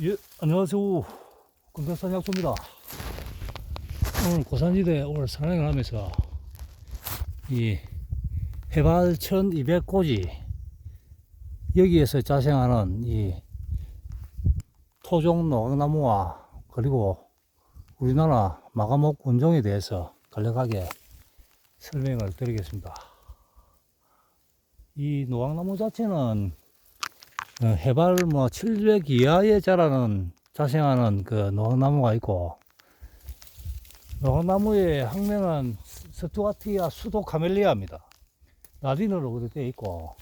예, 안녕하세요. 금강산 약소입니다. 오늘 고산지대 오늘 산행을 하면서 이 해발 1200고지 여기에서 자생하는 이 토종 노각나무와 그리고 우리나라 마가목 원종에 대해서 간략하게 설명을 드리겠습니다. 이 노각나무 자체는 어, 해발 뭐 700 이하에 자라는 자생하는 그 노각나무가 있고 노각나무의 학명은 스투아티아 수도 카멜리아입니다. 라틴어로 그렇게 되어 있고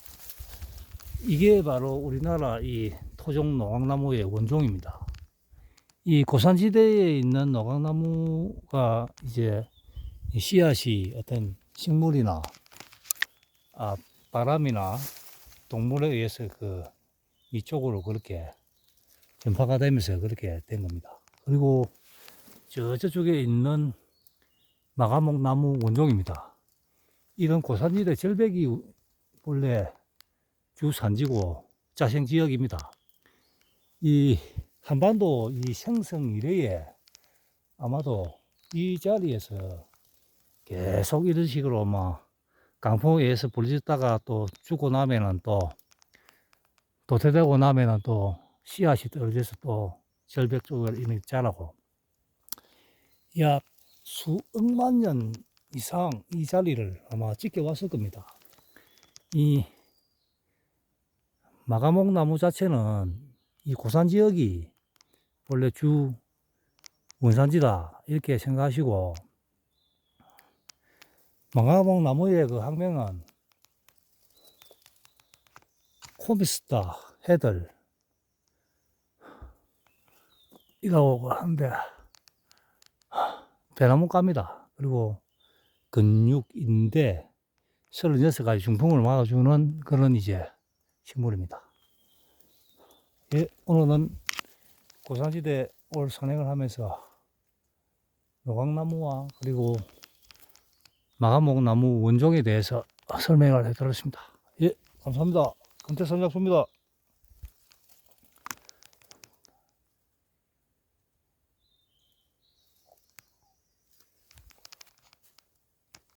이게 바로 우리나라 이 토종 노각나무의 원종입니다. 이 고산지대에 있는 노각나무가 이제 이 씨앗이 어떤 식물이나 아, 바람이나 동물에 의해서 그 이쪽으로 그렇게 전파가 되면서 그렇게 된 겁니다. 그리고 저 저쪽에 있는 마가목 나무 원종입니다. 이런 고산지대 절벽이 본래 주 산지고 자생 지역입니다. 이 한반도 이 생성 이래에 아마도 이 자리에서 계속 이런 식으로 막 강풍에 의해서 불리다가 또 죽고 나면은 또 도태되고 나면은 또 씨앗이 떨어져서 또 절벽 쪽을 이렇게 자라고 약 수억만 년 이상 이 자리를 아마 지켜왔을 겁니다. 이 마가목 나무 자체는 이 고산 지역이 원래 주 원산지다 이렇게 생각하시고 마가목 나무의 그 학명은 코비스타 헤들 이라고 하는데 대나무 갑니다. 그리고 근육인데 36가지 중풍을 막아주는 그런 이제 식물입니다. 예, 오늘은 고산지대 올 산행을 하면서 노각나무와 그리고 마가목나무 원종에 대해서 설명을 해드렸습니다. 예, 감사합니다. 금태산작소입니다.